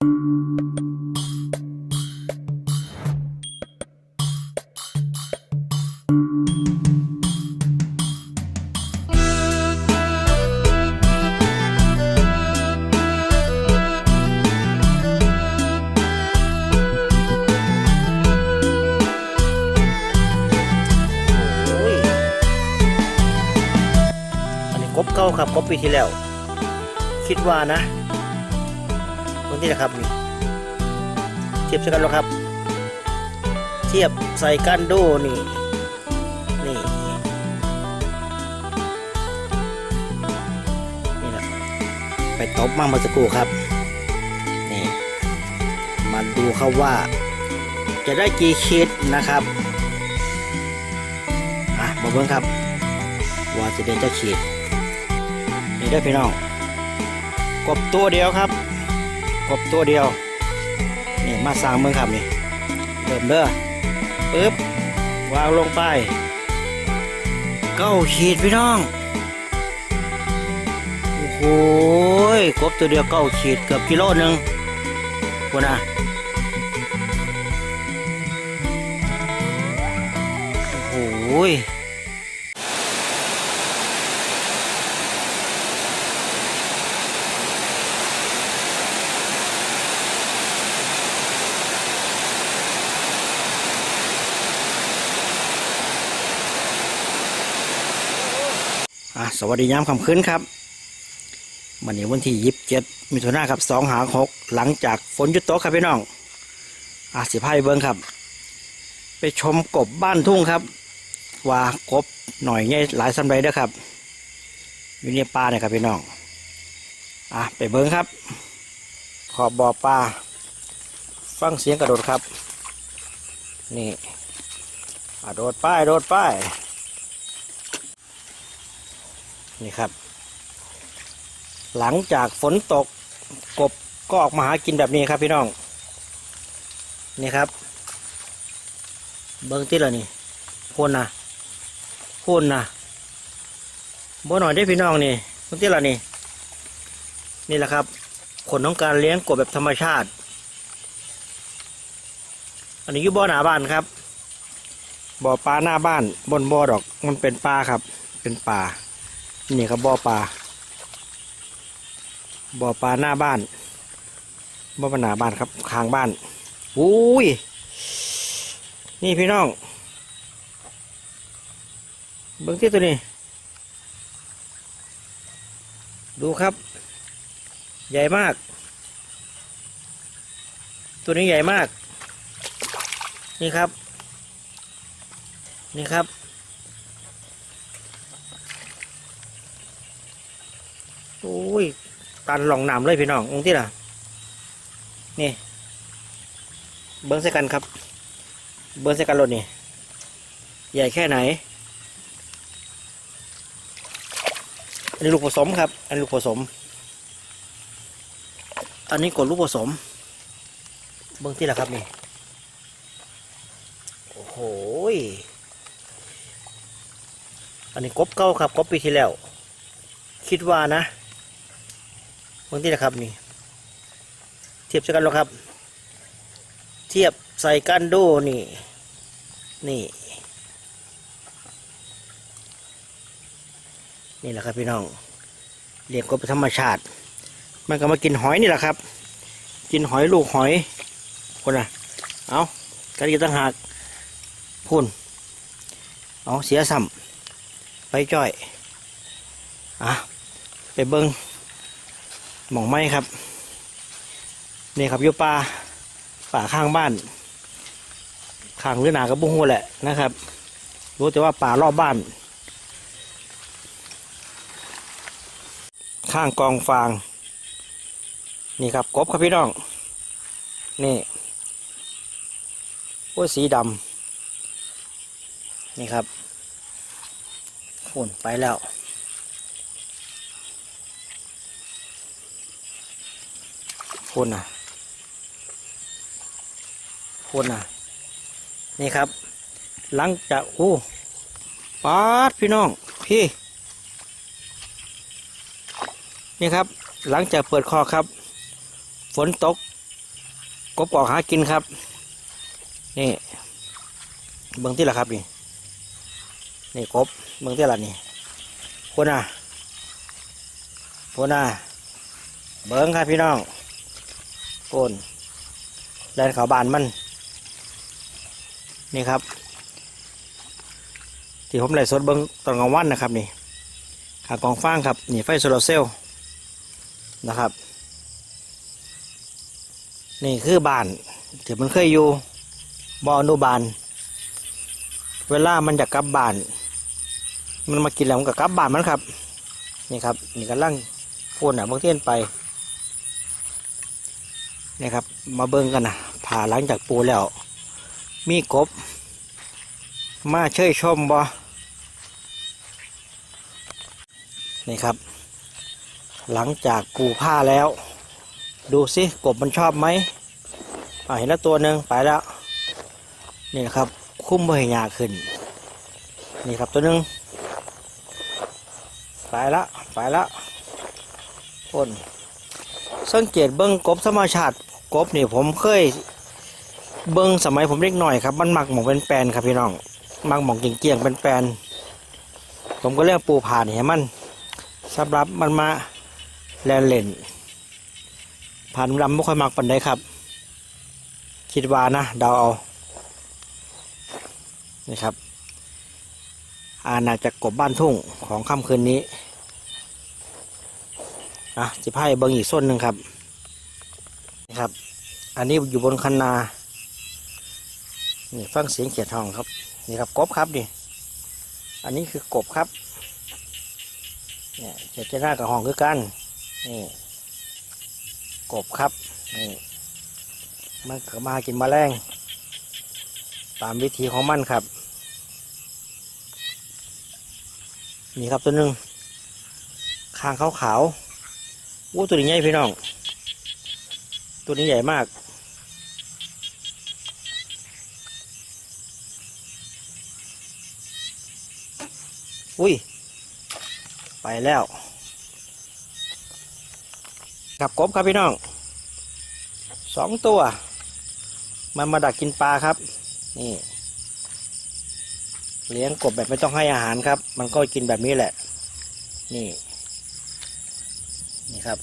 โอ้ยอันนี้กบเก่าครับกบปีที่แล้ว คิดว่านะ นี้นะครับนี่เทียบใส่กันแล้วครับ เทียบใส่กันดูนี่นี่นี่นะไปตบมาเมื่อสักครู่ครับนี่มาดูครับว่า จะได้กี่ขีดนะครับอะมาเบิ่งครับ ว่าจะเป็นจ้าขีดนี่ได้พี่น้องกบตัวเดียวครับ กบตัวเดียว นี่มาสร้างเมืองครับนี่เริ่มเด้อปึ๊บวางลงไปเก้าขีดพี่น้อง โอ้โหยกบตัวเดียวเก้าขีดเกือบกิโลหนึ่งคุณนะโอ้โห อะสวัสดียามคำคืนครับวันนี้วันที่ยี่สิบเจ็ดมิถุนายนครับสองหาหกหลังจากฝนหยุดตกครับพี่น้องอะสิพายเบิ้งครับ ไปชมกบบ้านทุ่งครับ ว่ากบหน่อยไงหลายสำไรเด้อครับอยู่ในป่าเนี่ยครับพี่น้องอะไปเบิ้งครับ ขอบบ่อปลาฟังเสียงกระโดดครับ นี่อะโดดป้ายโดดป้าย นี่ครับ หลังจากฝนตกกบก็ออกมาหากินแบบนี้ครับพี่น้อง นี่ครับ เบิ้งที่ละนี่พ่นนะพ่นนะบ่หน่อยได้พี่น้องนี่เบิ้งที่ละนี่ นี่แหละครับผลของการเลี้ยงกบแบบธรรมชาติ อันนี้อยู่บ่อหน้าบ้านครับ บ่อปลาหน้าบ้านบนบ่อดอกมันเป็นปลาครับ เป็นป่า นี่ครับบ่อปลาบ่อปลาหน้าบ้านบ่อปลาหน้าบ้านครับข้างบ้านอุ้ยนี่พี่น้องเบิ้งที่ตัวนี้ ดูครับ ใหญ่มาก ตัวนี้ใหญ่มาก นี่ครับ นี่ครับ โอ้ยตันหลองนามเลยพี่น้ององที่ล่ะ นี่ เบิ้งใส่กันครับ เบิ้งใส่กันรถนี่ ใหญ่แค่ไหน อันนี้ลูกผสมครับ อันนี้ลูกผสม อันนี้กดลูกผสม เบิ้งที่ล่ะครับนี่ โอ้โหอันนี้กบเก้าครับกบปีที่แล้ว คิดว่านะ เบิ้งที่ละครับนี่ เทียบใส่กันแล้วครับ เทียบใส่กันดูนี่ นี่นี่แหละครับพี่น้องเรียกกบเป็นธรรมชาติ มันก็มากินหอยนี่แหละครับ กินหอยลูกหอยคนน่ะ เอากระดิ่ตั้งหากพุ่นเอาเสียซ้ำไปจ้อย อะ ไปเบิ้ง หมองไม้ครับนี่ครับอยู่ป่าป่าข้างบ้านข้างหรือหนากับบุ้งหัวแหละนะครับ รู้แต่ว่าป่ารอบบ้าน ข้างกองฟาง นี่ครับกบครับพี่น้อง นี่โอ้สีดำนี่ครับฝุ่นไปแล้ว ฝุ่นอะฝุ่นอะ นี่ครับ หลังจากโอ้ปาดพี่น้อง พี่ นี่ครับ หลังจากเปิดคอครับ ฝนตก กบกอกหากินครับ นี่เบื้องที่ละครับนี่ นี่กบเบื้องที่ละนี่คนน่ะคนน่ะเบิ้งครับพี่น้อง โกนแลนเขาบานมัน นี่ครับ ที่ผมไล่สดเบิ้งตอนกลางวันนะครับนี่ขากองฟางครับนี่ไฟโซลาร์เซลล์นะครับ นี่คือบ้านที่มันเคยอยู่บออนุบาล เวลามันจะกลับบ้าน มันมากินแล้วมันก็กลับบ้านมันครับ นี่ครับ นี่กำลังพูนอะบางเทียนไป นี่ครับ มาเบิ่งกันนะผ่าหลังจากปูแล้ว มีกบ มาเชยชมบ่นี่ครับ หลังจากปูผ้าแล้ว ดูสิกบมันชอบไหมเห็นแล้วตัวหนึ่งไปแล้ว นี่นะครับ คุ้มบริยาขึ้น นี่ครับตัวหนึ่งไปละไปละคนสังเกตเบิ้งกบธรรมชาติ กบนี่ผมเคย เบิ้งสมัยผมเล็กหน่อยครับ มันหมักหมองเป็นแปนครับพี่น้องหมักหมองเกี่ยงๆเป็นแปนผมก็เรียกปูผ่านให้มันสำหรับมันมาแลนเล่น ผ่านลำไม่ค่อยมักปันได้ครับ คิดว่านะเดาเอานี่ครับ อาณาจักรกบบ้านทุ่งของค่ำคืนนี้อะสิพายเบิงอีกส่วนหนึ่งครับ ครับ อันนี้อยู่บนคันนา นี่ฟังเสียงเขียดทองครับ นี่ครับกบครับนี่ อันนี้คือกบครับ เนี่ยเขียดจ้าหน้ากับห้องคือกัน นี่ กบครับ นี่ มันก็มากินแมลง ตามวิธีของมันครับ นี่ครับตัวหนึ่งคางขาวขาวๆอู้ตัวนี้ใหญ่พี่น้อง ตัวนี้ใหญ่มาก อุ้ย ไปแล้วกับกบครับพี่น้องสองตัว มันมาดักกินปลาครับ นี่ เลี้ยงกบแบบไม่ต้องให้อาหารครับ มันก็กินแบบนี้แหละ นี่นี่ครับ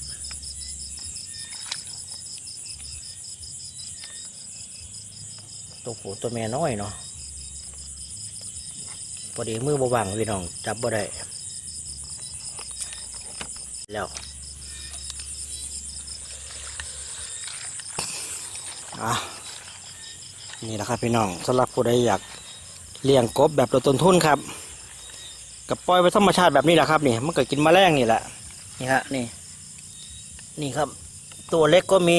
ตัวผู้ตัวแม่น้อยเนาะพอดีมือบวางพี่น้องจับบ่ได้แล้วอะนี่แหละครับพี่น้องสำหรับผู้ใดอยากเลี้ยงกบแบบลดต้นทุนครับกับปล่อยไปธรรมชาติแบบนี้แหละครับนี่มันก็กินแมลงนี่แหละนี่ฮะนี่นี่ครับ ตัวเล็กก็มี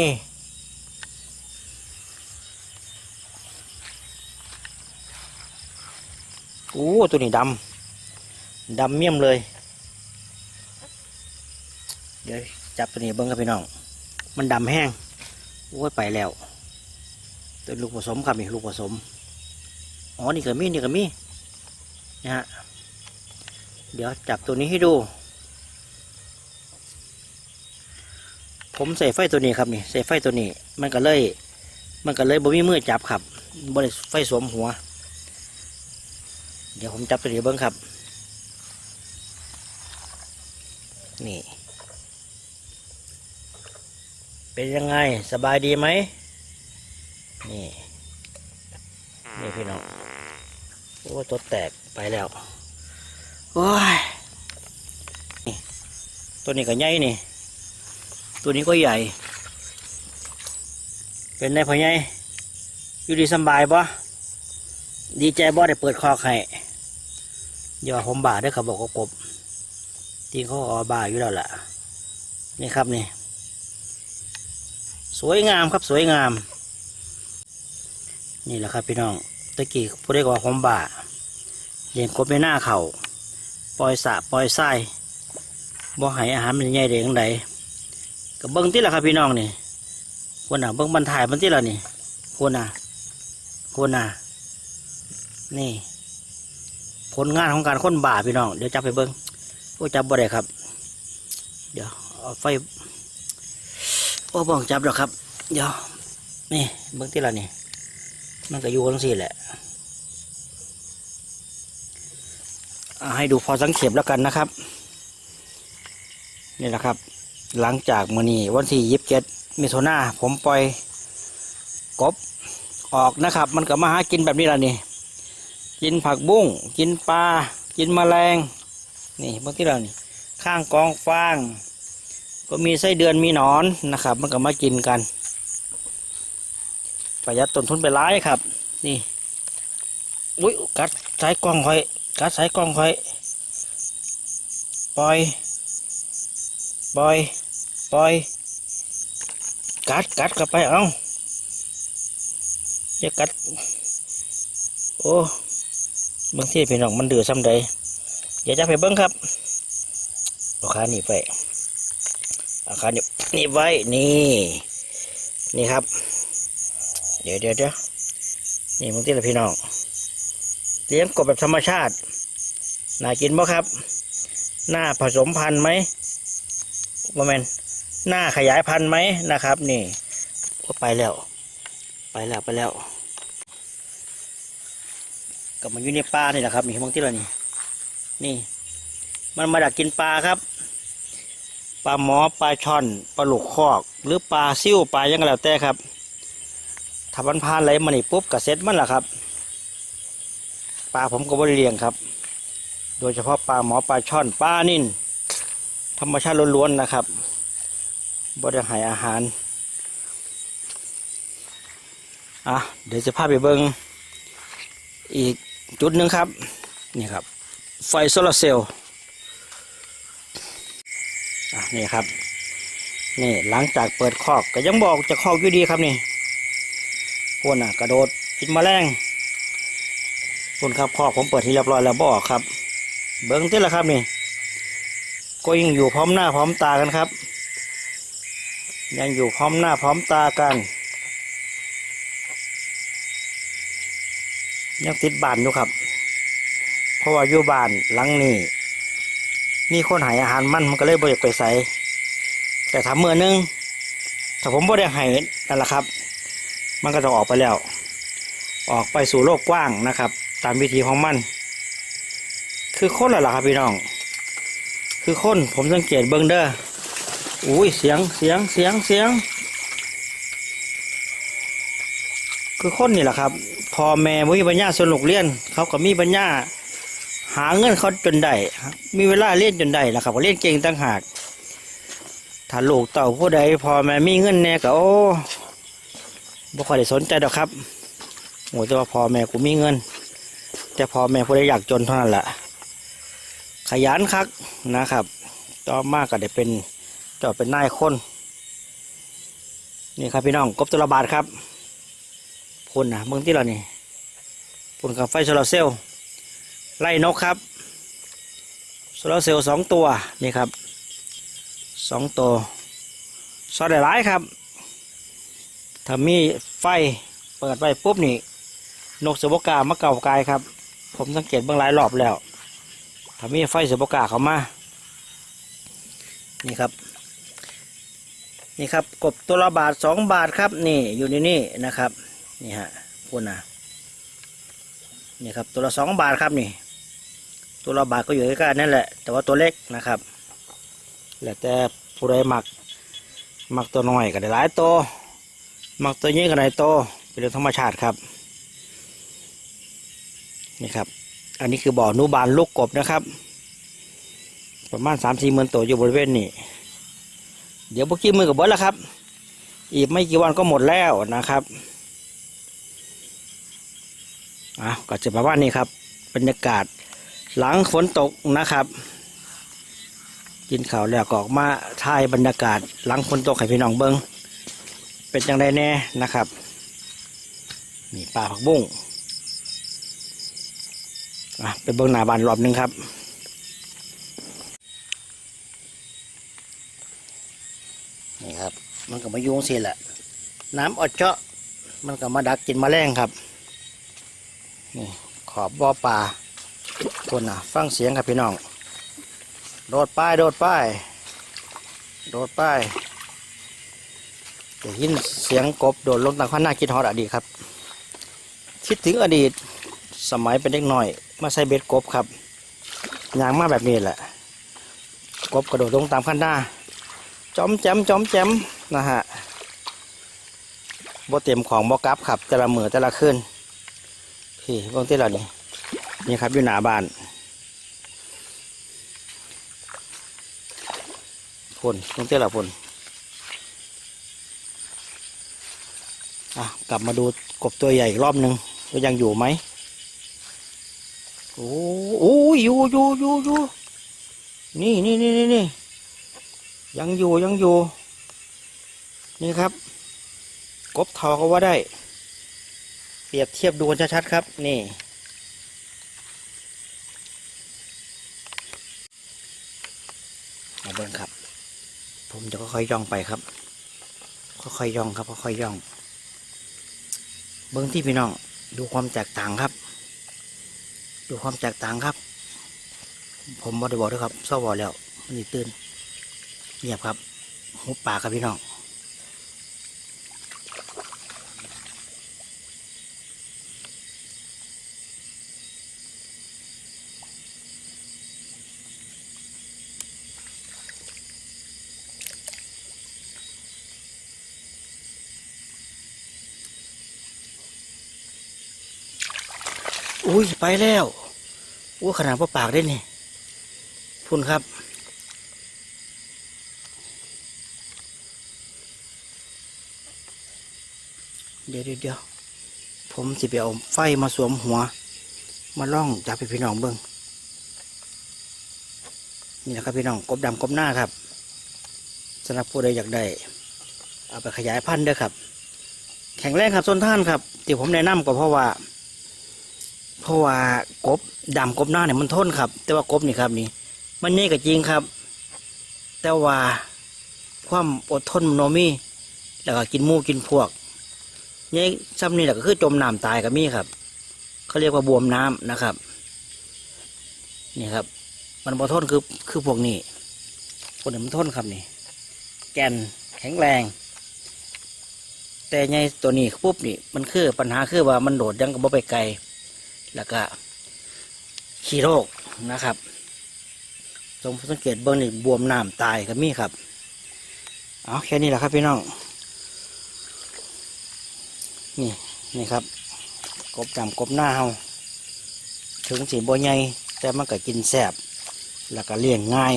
อ้ตัวนี้ดำดำเมี่ยมเลย เดี๋ยวจับตัวนี้เบิ้งครับพี่น้อง มันดำแห้งโอ้ยไปแล้ว ตัวลูกผสมครับนี่ลูกผสม อ๋อ นี่ก็มีนี่ก็มีนะฮะ เดี๋ยวจับตัวนี้ให้ดู ผมใส่ไฟตัวนี้ครับนี่ ใส่ไฟตัวนี้ มันก็เลย มันก็เลยบ่มีมือจับครับบ่ได้ไฟสวมหัว เดี๋ยวผมจับตัวนี้เบิ้งครับ นี่ เป็นยังไงสบายดีไหม นี่ นี่พี่น้องโอ้ตัวแตกไปแล้ว โอ้ยนี่ตัวนี้ก็ใหญ่นี่ ตัวนี้ก็ใหญ่ เป็นไงพ่อใหญ่อยู่ดีสบายบ่ ดีใจบ่ได้เปิดคอกให้อย่าผมบ่าด้วยครับบอกว่ากบที่เขาเอาบ่าอยู่แล้วล่ะ นี่ครับนี่ สวยงามครับสวยงาม นี่แหละครับพี่น้องตะกี้ผู้ได้กว่าผมบ่าเลี้ยงกบในหน้าเขาปล่อยสะปล่อยไส้บ่ให้อาหารมันใหญ่เด็กใดก็เบิ้งที่ละครับพี่น้องนี่คนน่ะเบิ้งบรรทายมันที่ละนี่คนน่ะคนน่ะ นี่ ผลงานของการค้นบ่าพี่น้อง เดี๋ยวจับไปเบิ้งโอ้จับบ่ได้ครับ เดี๋ยวเอาไฟโอ้บ้องจับแล้วครับ เดี๋ยว นี่เบื้งที่ละนี่ มันก็อยู่ทั้งสี่แหละให้ดูพอสังเขปแล้วกันนะครับ นี่แหละครับ หลังจากมือนี้วันที่ยิบเจ็ดมิถุนาผมปล่อยกบออกนะครับ มันก็มาหากินแบบนี้ละนี่ กินผักบุ้ง กินปลา กินแมลง นี่เมื่อกี้เรานี่ ข้างกองฟาง ก็มีไส้เดือนมีหนอนนะครับ มันก็มากินกัน ประหยัดต้นทุนไปร้ายครับ นี่ อุ้ยกัดสายกล้องคอย กัดสายกล้องคอย ปล่อย ปล่อย ปล่อย กัดกัดกลับไป เอาอย่ากัด โอ้ บางทีพี่น้องมันเดือดซ้ำใดเดี๋ยวจะไปเบิ้งครับเอาขาหนีไปเอาขาหนีบหนีบไว้นี่นี่ครับ เดี๋ยวเดี๋ยวเดี๋ยวนี่บางทีละพี่น้องเลี้ยงกบแบบธรรมชาติน่ากินบ่ครับ หน้าผสมพันธุ์ไหมว่าแมนหน้าขยายพันธุ์ไหมนะครับ นี่ก็ไปแล้ว ไปแล้วไปแล้ว กับมาอยู่ในป่านี่แหละครับนี่บางที่เรานี่นี่ มันมาดักกินปลาครับปลาหมอปลาช่อนปลาหลุกคอก หรือปลาซิ่วปลายังไงแล้วแต่ครับถ้ามันพานไหลมานี่ปุ๊บกระเซ็ตมันแหละครับปลาผมก็บริเลียงครับ โดยเฉพาะปลาหมอปลาช่อนปลานิ่นธรรมชาติล้วนๆนะครับบริหารอาหารอะเดี๋ยวจะพาไปเบิงอีก จุดหนึ่งครับ นี่ครับ ไฟโซลาร์เซลล์นี่ครับ นี่หลังจากเปิดคอกก็ยังบอกจะคอกอยู่ดีครับนี่พวกน่ะ กระโดดกินแมลงคุณครับคอกผมเปิดที่เรียบร้อยแล้วบอกครับ เบิ้งเต้นละครับนี่ ก็ยังอยู่พร้อมหน้าพร้อมตากันครับ ยังอยู่พร้อมหน้าพร้อมตากัน ยังติดบ้านอยู่ครับ เพราะว่าอยู่บ้านหลังนี้มีคนหายอาหารมันมันก็เลยบ่อยากไปใส่แต่ถ้าเมื่อนึงถ้าผมบ่ได้หายนั่นแหละครับ มันก็จะออกไปแล้ว ออกไปสู่โลกกว้างนะครับ ตามวิธีของมัน คือคนและล่ะครับพี่น้อง คือคนผมสังเกตเบิ้งเด้ออุ้ยเสียงเสียงเสียงเสียง คือคนนี่แหละครับ พ่อแม่มีปัญญาส่วนลูกเรียน เขาก็มีปัญญาหาเงินเขาจนได้มีเวลาเรียนจนได้แหละครับก็เรียนเก่งตั้งหากถ้าลูกเต่าผู้ใดพ่อแม่มีเงินแน่ก็โอ้บ่ค่อยได้สนใจดอกครับโอ้แต่ว่าพ่อแม่กูมีเงิน แต่พ่อแม่ผู้ใดอยากจนเท่านั้นแหละขยันคักนะครับ ต่อมากก็ได้เป็นจอดเป็นนายคน นี่ครับพี่น้องกบตัวละบาทครับ พุ่นนะเมืองที่เรานี่พุ่นกับไฟโซลาร์เซลล์ไล่นกครับโซลาร์เซลล์สองตัวนี่ครับสองตัวซอดได้หลายครับถ้ามีไฟเปิดไว้ปุ๊บนี่นกเสือบกามาเก่ากายครับ ผมสังเกตเบื้องหลายรอบแล้วถ้ามีไฟเสือบกาเขามานี่ครับนี่ครับกบตัวละบาทสองบาทครับนี่อยู่ในนี่นะครับ นี่ฮะพูดนะนี่ครับตัวละสองบาทครับนี่ ตัวละบาทก็อยู่ใกล้ๆนั่นแหละ แต่ว่าตัวเล็กนะครับแล้วแต่ผู้ใดหมักหมักตัวน้อยก็ได้หลายตัวหมักตัวนี้ก็ได้โตวเป็นเรื่องธรรมชาติครับนี่ครับ อันนี้คือบ่อนุบาลลูกกบนะครับ ประมาณสามสี่หมื่นตัวอยู่บริเวณนี้ เดี๋ยวพวกกี้มือกับเบิร์แล้วครับ อีกไม่กี่วันก็หมดแล้วนะครับ อะก็จะประมาณนี้ครับบรรยากาศหลังฝนตกนะครับ กินข้าวแล้วก็ออกมาถ่ายบรรยากาศหลังฝนตกให้พี่น้องเบิงเป็นอย่างไรแน่นะครับนี่ปลาผักบุ้งอะไปเบิ้งหน้าบ้านรอบหนึงครับนี่ครับ มันก็มายุงสิแหละน้ำอดเจาะมันก็มาดักกินแมลงครับ นี่ขอบบ่อปลาคนน่ะ ฟังเสียงครับพี่น้อง โดดป้ายโดดป้ายโดดป้ายได้ยินเสียงกบโดดลงตามข้าหน้าคิดฮอดอดีตครับ คิดถึงอดีตสมัยเป็นเด็กหน่อย มาใส่เบ็ดกบครับยางมาแบบนี้แหละ กบกระโดดลงตามข้างหน้าจอมแจมจอมแจมนะฮะบ่เต็มของบ่กลับครับแต่ละมือแต่ละคืน พี่เบิ่งที่เรานี่นี่ครับอยู่หน้าบ้านพ่นเบิ่งที่เราพ่นอะกลับมาดูกบตัวใหญ่อีกรอบหนึ่งว่ายังอยู่ไหมโอ้โอ้ยอยู่อยู่อยู่อยู่นี่นี่นี่นี่นี่ยังอยู่ยังอยู่ นี่ครับ กบทอก็ว่าได้ เปรียบเทียบดูกันชัดๆครับ นี่ มาเบิ้งครับ ผมจะค่อยๆย่องไปครับ ค่อยๆย่องครับค่อยๆย่อง เบิ้งที่พี่น้อง ดูความแตกต่างครับ ดูความแตกต่างครับ ผมบอได้บอกด้วยครับเศร้าบอกแล้ว มันตื่นเงียบครับหุบปากครับพี่น้อง อุ้ยไปแล้วอู้ขนาดพ่อปากได้นี่พุ่นครับเดี๋ยวเดี๋ยวผมสิไปเอาไฟมาสวมหัว มาล่องจับไปพี่น้องเบิ้งนี่นะครับพี่น้องกบดำกบหน้าครับสำหรับผู้ใดอยากได้เอาไปขยายพันธุ์ด้อครับ แข็งแรงครับต้นท่านครับที่ผมแนะนำก็เพราะว่า ราะว่ากบดำกบหน้าเนี่ยมันทนครับ แต่ว่ากบนี่ครับนี่ มันนี่ก็จริงครับ แต่ว่าความอดทนมันโนมีแล้วก็กินมูกินพวกนี่ซ้ำนี่แหละก็คือจมน้ำตายกับมีครับเขาเรียกว่าบวมน้ำนะครับ นี่ครับ มันบ่ทนคือคือพวกนี้พวกนี้มันทนครับนี่ แกนแข็งแรง แต่ในตัวนี้ปุ๊บนี่ มันคือปัญหาคือว่ามันโดดยังกับบ่ไปไกล แล้วก็ขี้โรคนะครับตรงสังเกตเบื้องนี่บวมน้ำตายก็มีครับเอาแค่นี้แหละครับพี่น้องนี่นี่ครับ กบดำกบหน้าเฮาถึงสีบัวใหญ่แต่มันก็กินแสบแล้วก็เลี้ยงง่าย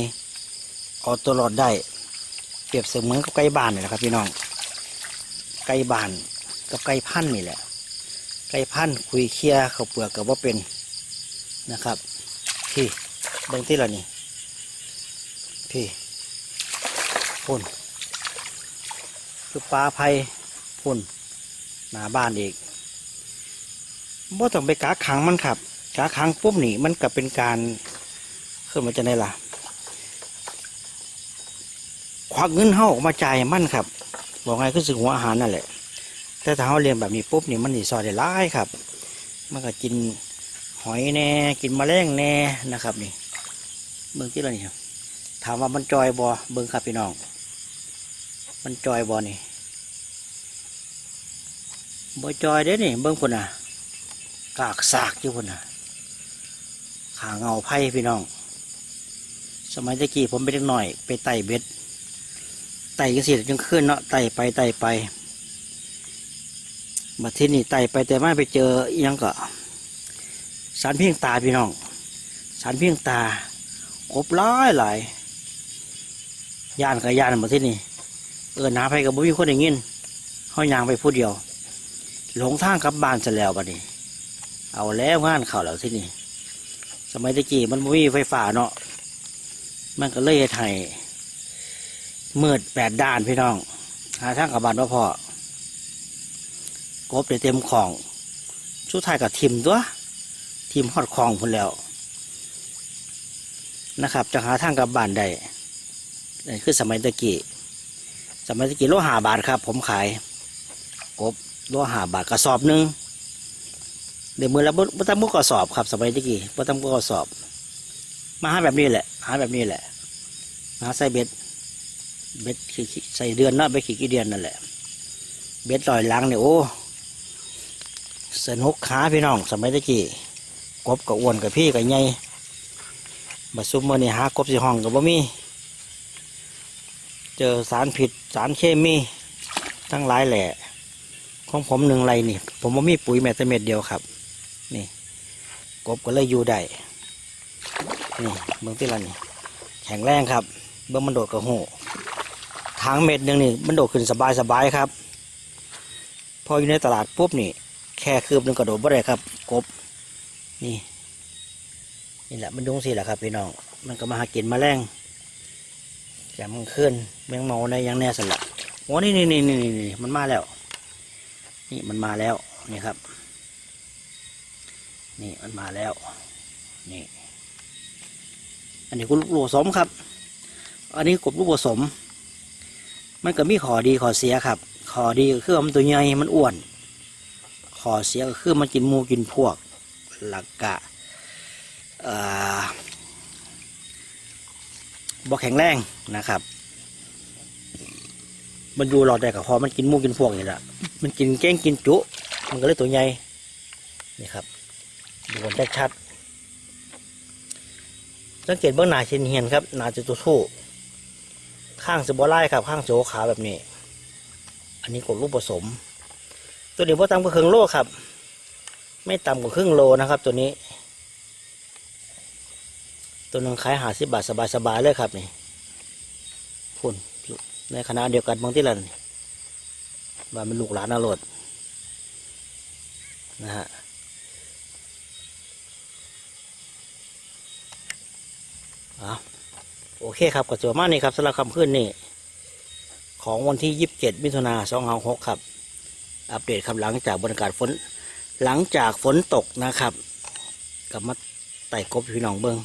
เอาตัวรอดได้ เปรียบเสมือนกับไก่บ้านนี่แหละครับพี่น้องไก่บ้านกับไก่พันนี่แหละ ไก่พันธุ์คุยเคียเขาเปลือกกับว่าเป็นนะครับ พี่เบิ่งที่ละนี่พี่พุ่นคือปลาไผ่พุ่นหนาบ้านอีกบ่ต้องไปกาขังมันครับกาขังปุ๊บหนีมันก็เป็นการขึ้นมาจะได้ล่ะควักเงินเฮาออกมาจ่ายให้มันครับ บอกไงคือสึกหัวอาหารนั่นแหละ แต่ถ้าเขาเลี้ยงแบบนี้ปุ๊บนี่มันนี่ซอยได้หลายครับ มันก็กินหอยแน่กินแมลงแน่นะครับนี่ เบิ่งที่ละนี่ครับ ถามว่ามันจอยบอเบิ่งครับพี่น้อง มันจอยบอนี่บ่จอยเด้นี่เบิ่งพุ่นน่ะ กากสากอยู่พุ่นน่ะ ขาเงาไผ่พี่น้อง สมัยตะกี้ผมเป็นเด็กหน่อย ไปไต่เบ็ดไต่กันสิจังขึ้นเนาะไต่ไปไต่ไป มาที่นี่ไต่ไปแต่ไม่ไปเจอยังก็สารเพียงตาพี่น้องสารเพียงตากบหลายหลายย่านกับย่านมาที่นี่เออหนาไปกับบุ้มีคนอย่างงี้ห้อยยางไปผู้เดียว หลงทางกลับบ้านจะแล้วบัดนี้ เอาแล้วงานเข่าแล้วที่นี่สมัยตะกี้มันบุ้มีไฟฟ้าเนาะมันก็เลยเฮ็ดให้มืดแปดด้านพี่น้องหาทางกลับบ้านว่าพอ กบได้เต็มของสุดท้ายกับทีมตัวทีมฮอดคองพุ่นแล้ว นะครับจะหาทางกลับบ้านได้นี่คือสมัยตะกี้สมัยตะกี้โลหาบาทครับ ผมขาย กบโลหาบาทกระสอบหนึ่งเดี๋ยวมือแล้วบ่ตั้งมือกระสอบครับ สมัยตะกี้บ่ตั้งมือกระสอบ มาหาแบบนี้แหละ หาแบบนี้แหละหาใส่เบ็ดเบ็ดขี้ใส่เดือนเนาะเบ็ดขี้กี่เดือนนั่นแหละ เบ็ดลอยหลังเนี่ยโอ้ สนหกขาพี่น้อง สมัยตะกี้กบกับอ้วนกับพี่กับใหญ่บัดซุปเมอร์นี่หากบสิห้องกับบ่มี เจอสารผิดสารเคมีทั้งหลายแหล่ของผมหนึ่งไรนี่ ผมว่มีปุ๋ยแมตเม็ดเดียวครับ นี่ กบก็เลยอยู่ได้นี่เบื้องที่ละนี่แข็งแรงครับ เบื้องมันโดดกระหูทางเม็ดหนึ่งนี่มันโดดขึ้นสบายสบายครับ พออยู่ในตลาดปุ๊บนี่ แค่คืบหนึ่งกระโดดบ่ได้ครับ กบ นี่ นี่แหละมันดุงสิแหละครับพี่น้อง มันก็มาหากินแมลงแกมันขึ้นแมงเมาในยังแน่สละโอ้นี่นี่นี่นี่นี่มันมาแล้ว นี่มันมาแล้ว นี่ครับ นี่มันมาแล้ว นี่ อันนี้กบลูกผสมครับ อันนี้กบลูกผสม มันก็มีขอดีขอเสียครับ ขอดีคือมันตัวใหญ่ มันอ้วน ขอเสียก็คือมันกินมูกินพวกหลักกะเอ่อบ่แข็งแรงนะครับ มันอยู่หลอดได้กับพอมันกินมูกินพวกนี่แหละมันกินแก้งกินจุ มันก็เลยตัวใหญ่นี่ครับดูกันชัดสังเกตเบื้องหน้าเชนเฮียนครับหน้าจะตัวทู่ข้างสบอไล่ครับ ข้างโสขาแบบนี้ อันนี้กดลูกผสม ตัวนี้พอต่ำกว่าครึ่งโลครับ ไม่ต่ำกว่าครึ่งโลนะครับ ตัวนี้ ตัวหนึงขายหาสิบบาทสบายๆเลยครับนี่พุ่นในคณะเดียวกันบางที่ละนี่บ้านเป็นลูกหลานนรดนะฮะเอาโอเคครับก็จะประมาณนี้ครับสำหรับคำขึ้นนี่ ของวันที่ยี่สิบเจ็ดมิถุนาสองห้าหกครับ อัปเดตครับหลังจากบรรยากาศฝนหลังจากฝนตกนะครับกลับมาไต่กบพี่น้องเบิง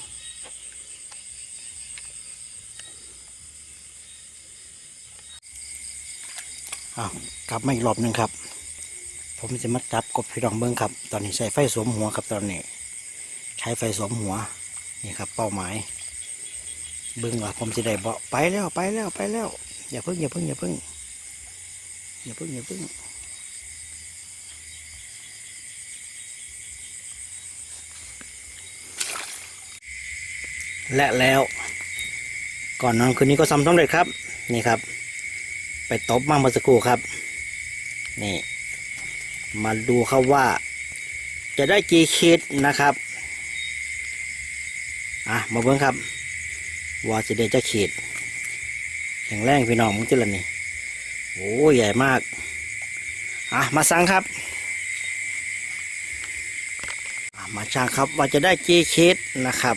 อ้าวกลับมาอีกรอบหนึ่งครับ ผมจะมาจับกบพี่รองเบิ้งครับ ตอนนี้ใช้ไฟสวมหัวครับตอนนี้ ใช้ไฟสวมหัวนี่ครับ เป้าหมายเบิ้งว่าผมจะได้เบาไปแล้วไปแล้วไปแล้ว อย่าพึ่งอย่าพึ่งอย่าพึ่งอย่าพึ่งอย่าพึ่ง และแล้ว ก่อนนอนคืนนี้ก็ซ้ำสำเร็จครับ นี่ครับ ไปตบมาเมื่อสักครู่ครับ นี่ มาดูครับว่า จะได้กี่ขีดนะครับอะมาเบิ่งครับว่าจะได้จะขีดแข็งแรงพี่น้องมึงจะละนี่โอ้ใหญ่มากอะมาสั่งครับมาช่างครับว่าจะได้กี่ขีดนะครับ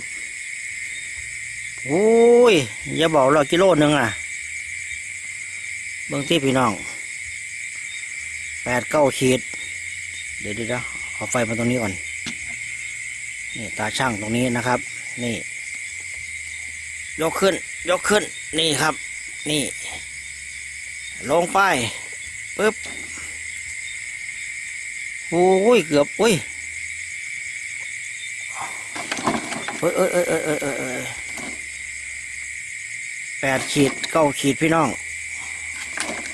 โอ้ย อย่าบอกเรากิโลนึงอะเบื้องที่พี่น้องแปดเก้าขีด เดี๋ยวเดี๋ยวเอาไฟมาตรงนี้ก่อน นี่ตาช่างตรงนี้นะครับ นี่ ยกขึ้น ยกขึ้น นี่ครับ นี่ ลงไปปึ๊บโอ้ย เกือบอุ้ยเอ้ยเอ้ยเอ้ยเอ้ยเอ้ยเอ้ยเอ้ย แปดขีดเก้าขีดพี่น้อง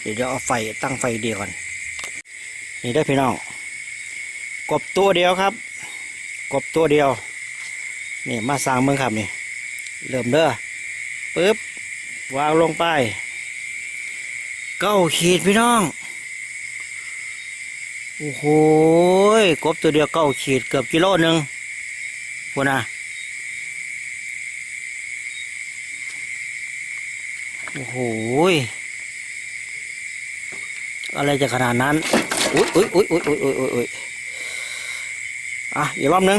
เดี๋ยวเดี๋ยวเอาไฟตั้งไฟเดียวก่อน นี่ได้พี่น้อง กบตัวเดียวครับ กบตัวเดียว นี่มาสร้างเมืองครับนี่ เริ่มเด้อปึ๊บ วางลงไป เก้าขีดพี่น้อง โอ้โห กบตัวเดียวเก้าขีดเกือบกิโลหนึ่งพูนะ โอ้โหอะไรจะขนาดนั้นอุ้ยอุ้ยอุ้ยอุ้ยอุ้ยอุ้ยอุ้ยอุ้ยอะอีกรอบหนึง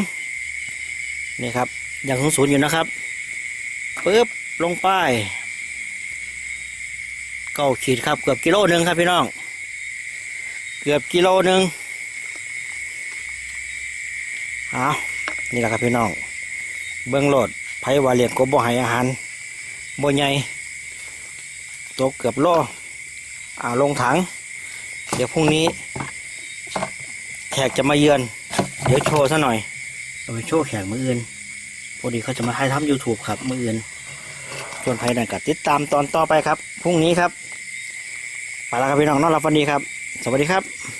นี่ครับยังสูงศูนย์อยู่นะครับปึ๊บลงไปเก้าขีดครับ เกือบกิโลหนึ่งครับพี่น้อง เกือบกิโลหนึ่งเอานี่แหละครับพี่น้อง เบื้องโหลดไผ่วาเลียงกบบ่ให้อาหารบ่ใหญ่ ตกเกือบโลอ่าลงถัง เดี๋ยวพรุ่งนี้ แขกจะมาเยือน เดี๋ยวโชว์ซะหน่อยเอาไปโชว์แขกมืออื่นพอดีเขาจะมาถ่ายทำ YouTube ครับมืออื่นส่วนภายในกัติดตามตอนต่อไปครับ พรุ่งนี้ครับไปแล้วครับพี่น้องนอนรับฟันดีครับ สวัสดีครับ